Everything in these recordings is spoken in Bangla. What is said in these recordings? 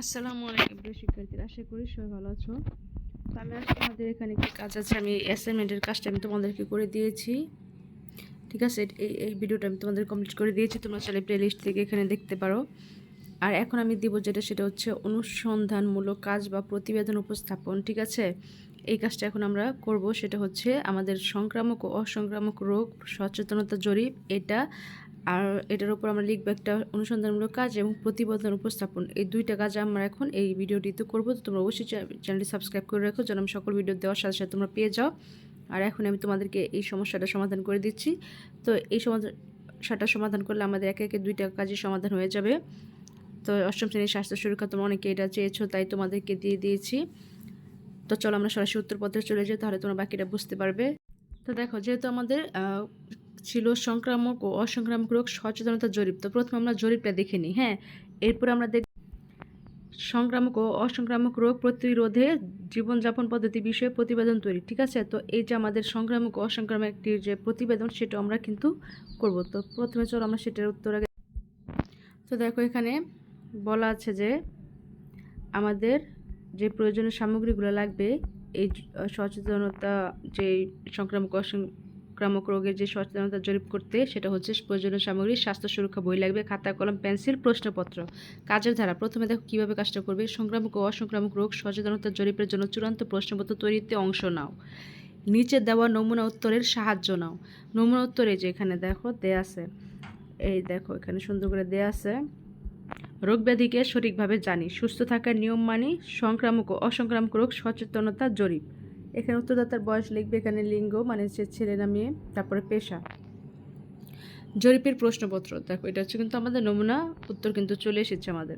আসসালামু আলাইকুম প্রিয় শিক্ষার্থীরা, আশা করি সবাই ভালো আছো। তো আমি আজকে আমাদের এখানে একটি কাজ আছে, আমি অ্যাসাইনমেন্টের কাজটা আমি তোমাদেরকে করে দিয়েছি। ঠিক আছে, এই এই ভিডিওটা আমি তোমাদের কমপ্লিট করে দিয়েছি, তোমরা চাইলে প্লে লিস্ট থেকে এখানে দেখতে পারো। আর এখন আমি দিব যেটা, সেটা হচ্ছে অনুসন্ধানমূলক কাজ বা প্রতিবেদন উপস্থাপন, ঠিক আছে? এই কাজটা এখন আমরা করব, সেটা হচ্ছে আমাদের সংক্রামক ও অসংক্রামক রোগ, সচেতনতা জরিপ, এটা আর এটার উপর আমরা লিখব একটা অনুসন্ধানমূলক কাজ এবং প্রতিবেদন উপস্থাপন। এই দুইটা কাজ আমরা এখন এই ভিডিওটিতে করব। তো তোমরা অবশ্যই চ্যানেলটি সাবস্ক্রাইব করে রাখো যেন আমি সকল ভিডিও দেওয়ার সাথে সাথে তোমরা পেয়ে যাও। আর এখন আমি তোমাদেরকে এই সমস্যাটা সমাধান করে দিচ্ছি। তো এই সমস্যাটা সমাধান করলে আমাদের একে একে দুইটা কাজের সমাধান হয়ে যাবে। তো অষ্টম শ্রেণির স্বাস্থ্য সুরক্ষা তোমরা অনেকে এটা চেয়েছো, তাই তোমাদেরকে দিয়ে দিয়েছি। তো চলো আমরা সরাসরি উত্তরপত্রে চলে যাই, তাহলে তোমরা বাকিটা বুঝতে পারবে। তো দেখো, যেহেতু আমাদের ছিল সংক্রামক ও অসংক্রামক রোগ সচেতনতা জরিপ। তো প্রথমে আমরা জরিপটা দেখে নিই হ্যাঁ? এরপর আমরা দেখ সংক্রামক ও অসংক্রামক রোগ প্রতিরোধে জীবনযাপন পদ্ধতি বিষয়ে প্রতিবেদন তৈরি, ঠিক আছে? তো এই যে আমাদের সংক্রামক ও অসংক্রামক একটি যে প্রতিবেদন, সেটা আমরা কিন্তু করব। তো প্রথমে চলো আমরা সেটার উত্তর আগে তো দেখো এখানে বলা আছে যে আমাদের যে প্রয়োজনীয় সামগ্রীগুলো লাগবে, এই সচেতনতা যে সংক্রামক অসংক্রামক রোগের যে সচেতনতা জরিপ করতে, সেটা হচ্ছে প্রয়োজনীয় সামগ্রী, স্বাস্থ্য সুরক্ষা বই লাগবে, খাতা, কলম, পেন্সিল, প্রশ্নপত্র। কাজের ধারা, প্রথমে দেখো কীভাবে কাজটা করবে, সংক্রামক ও অসংক্রামক রোগ সচেতনতা জরিপের জন্য চূড়ান্ত প্রশ্নপত্র তৈরিতে অংশ নাও। নিচে দেওয়া নমুনা উত্তরের সাহায্য নাও। নমুনা উত্তরে যে এখানে দেখো, দেয়া আছে, এই দেখো এখানে সুন্দর করে দেয়া আছে, রোগ ব্যাধিকে সঠিকভাবে জানি, সুস্থ থাকার নিয়ম মানি, সংক্রামক ও অসংক্রামক রোগ সচেতনতা জরিপ। এখানে উত্তরদাতার বয়স লিখবে এখানে লিঙ্গ মানে সে ছেলে না মেয়ে, তারপরে পেশা। জরিপের প্রশ্নপত্র, দেখো, এটা হচ্ছে কিন্তু আমাদের নমুনা, উত্তর কিন্তু চলে এসেছে আমাদের।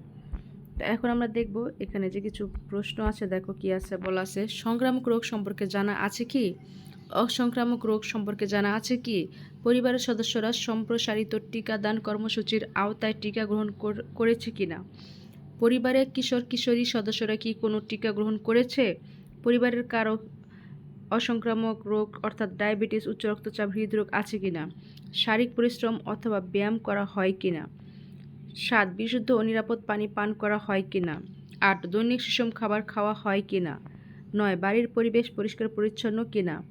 এখন আমরা দেখব এখানে যে কিছু প্রশ্ন আছে, দেখো কি আছে, বলা আছে, সংক্রামক রোগ সম্পর্কে জানা আছে কি? অসংক্রামক রোগ সম্পর্কে জানা আছে কি? পরিবারের সদস্যরা সম্প্রসারিত টিকাদান কর্মসূচির আওতায় টিকা গ্রহণ কর- করেছে কিনা? পরিবারের কিশোর কিশোরী সদস্যরা কি কোনো টিকা গ্রহণ করেছে? পরিবারের কারও অসংক্রামক রোগ অর্থাৎ ডায়াবেটিস, উচ্চ রক্তচাপ, হৃদরোগ আছে কিনা? শারীরিক পরিশ্রম অথবা ব্যায়াম করা হয় কিনা? সাত, বিশুদ্ধ ও নিরাপদ পানি পান করা হয় কিনা? আট, দৈনিক সুষম খাবার খাওয়া হয় কিনা? নয়, বাড়ির পরিবেশ পরিষ্কার পরিচ্ছন্ন কিনা?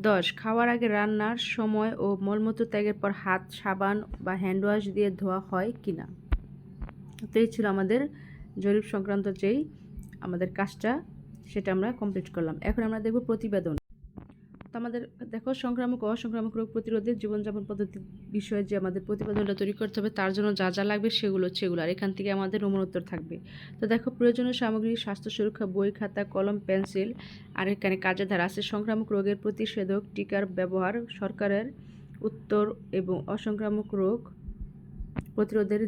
দশ, খাওয়ার আগে রান্নার সময় ও মলমূত্র ত্যাগের পর হাত, সাবান বা হ্যান্ড ওয়াশ দিয়ে ধোয়া হয় কিনা? তো এই ছিল আমাদের জরিপ সংক্রান্ত যেই আমাদের কাজটা সেটা আমরা কমপ্লিট করলাম। এখন আমরা দেখব প্রতিবেদন। তো আমাদের, দেখো, সংক্রামক অসংক্রামক রোগ প্রতিরোধের জীবনযাপন পদ্ধতি বিষয়ে যে আমাদের প্রতিবেদনটা তৈরি করতে হবে, তার জন্য যা যা লাগবে সেগুলো এগুলো আর এখান থেকে আমাদের উত্তর থাকবে। তো দেখো, প্রয়োজনীয় সামগ্রী, স্বাস্থ্য সুরক্ষা, বই, খাতা, কলম, পেন্সিল, আর এখানে কাজের ধারা আছে। সংক্রামক রোগের প্রতিষেধক, টিকার ব্যবহার, সরকারের উত্তর এবং অসংক্রামক রোগ প্রতিরোধের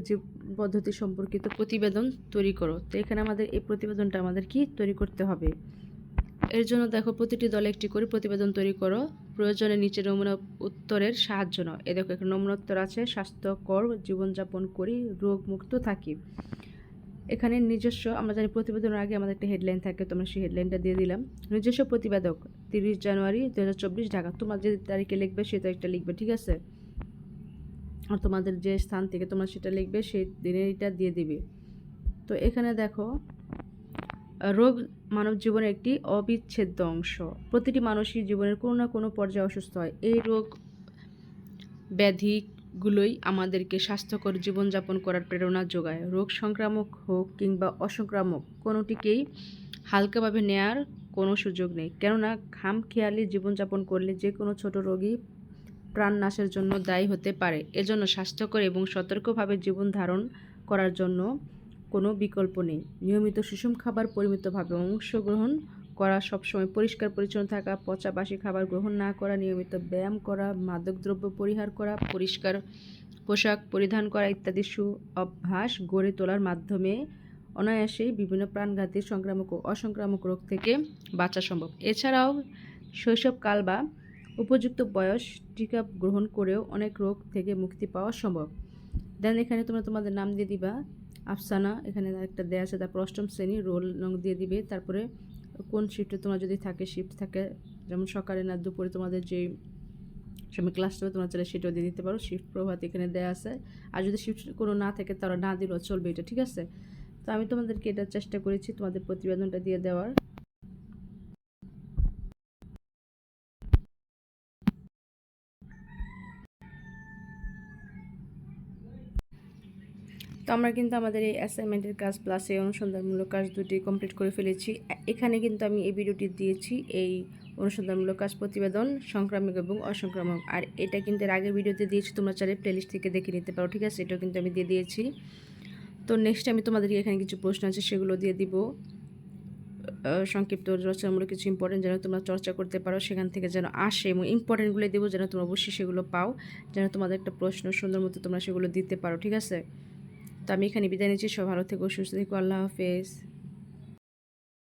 পদ্ধতি সম্পর্কিত প্রতিবেদন তৈরি করো। তো এখানে আমাদের এই প্রতিবেদনটা আমাদের কি তৈরি করতে হবে? এর জন্য দেখো প্রতিটি দলে একটি করে প্রতিবেদন তৈরি করো। প্রয়োজনে নিচে নমুনা উত্তরের সাহায্য নাও। এ দেখো এখানে নমুনা উত্তর আছে, স্বাস্থ্যকর, জীবনযাপন করি, রোগমুক্ত থাকি। এখানে নিজস্ব, আমরা জানি প্রতিবেদনের আগে আমাদের একটা হেডলাইন থাকে তোমরা সেই হেডলাইনটা দিয়ে দিলাম। নিজস্ব প্রতিবেদক, তিরিশ জানুয়ারি দু হাজার চব্বিশ ঢাকা। তোমরা যে তারিখে লিখবে সেই তারিখটা লিখবে, ঠিক আছে? তোমাদের যে স্থান থেকে তোমরা সেটা লিখবে, সেই দিনের এটা দিয়ে দিবে। তো এখানে দেখো, রোগ মানব জীবনের একটি অবিচ্ছেদ্য অংশ। প্রতিটি মানুষই জীবনের কোনো না কোনো পর্যায়ে অসুস্থ হয়। এই রোগ ব্যাধিগুলোই আমাদেরকে স্বাস্থ্যকর জীবনযাপন করার প্রেরণা যোগায়। রোগ সংক্রামক হোক কিংবা অসংক্রামক, কোনোটিকেই হালকাভাবে নেয়ার কোনো সুযোগ নেই। কেননা, খামখেয়ালি জীবনযাপন করলে যে কোনো ছোট রোগী প্রাণ নাশের জন্য দায়ী হতে পারে। এজন্য স্বাস্থ্যকর এবং সতর্কভাবে জীবন ধারণ করার জন্য কোনো বিকল্প নেই। নিয়মিত সুষম খাবার পরিমিতভাবে অংশগ্রহণ করা, সবসময় পরিষ্কার পরিচ্ছন্ন থাকা, পচা বাসি খাবার গ্রহণ না করা, নিয়মিত ব্যায়াম করা, মাদকদ্রব্য পরিহার করা, পরিষ্কার পোশাক পরিধান করা ইত্যাদি সু অভ্যাস গড়ে তোলার মাধ্যমে অনায়াসেই বিভিন্ন প্রাণঘাতী সংক্রামক ও অসংক্রামক রোগ থেকে বাঁচা সম্ভব। এছাড়াও শৈশবকাল বা উপযুক্ত বয়স টিকা গ্রহণ করেও অনেক রোগ থেকে মুক্তি পাওয়া সম্ভব। দেন এখানে তোমরা তোমাদের নাম দিয়ে দিবা। আফসানা, এখানে একটা দেয়া আছে, তারপর অষ্টম শ্রেণি, রোল নং দিয়ে দিবে। তারপরে কোন শিফটে তোমার যদি থাকে শিফট থাকে, যেমন সকালে না দুপুরে তোমাদের যে সময় ক্লাস হবে, তোমরা চাইলে সেটাও দিয়ে দিতে পারো। শিফট প্রভাত এখানে দেয়া আছে। আর যদি শিফট কোনো না থাকে, তারা না দিলেও চলবে এটা, ঠিক আছে? তো আমি তোমাদেরকে এটা চেষ্টা করেছি তোমাদের প্রতিবেদনটা দিয়ে দেওয়ার। তো আমরা কিন্তু আমাদের এই অ্যাসাইনমেন্টের কাজ প্লাস এই অনুসন্ধানমূলক কাজ দুটি কমপ্লিট করে ফেলেছি। এখানে কিন্তু আমি এই ভিডিওটি দিয়েছি, এই অনুসন্ধানমূলক কাজ প্রতিবেদন, সংক্রামক এবং অসংক্রামক। আর এটা কিন্তু এর আগের ভিডিওতে দিয়েছি, তোমরা চাইলে প্লেলিস্ট থেকে দেখে নিতে পারো, ঠিক আছে? এটাও কিন্তু আমি দিয়ে দিয়েছি। তো নেক্সট আমি তোমাদেরকে এখানে কিছু প্রশ্ন আছে, সেগুলো দিয়ে দিব। সংক্ষিপ্ত রচনামূলক কিছু ইম্পর্টেন্ট যেন তোমরা চর্চা করতে পারো, সেখান থেকে যেন আসে এবং ইম্পর্টেন্টগুলো দেবো যেন তোমরা অবশ্যই সেগুলো পাও, যেন তোমাদের একটা প্রশ্ন সুন্দর মতো তোমরা সেগুলো দিতে পারো, ঠিক আছে? তো আমি এখানে বিদায় নিচ্ছি। সব ভালো থেকো সুস্থ থেকো আল্লাহ হাফেজ।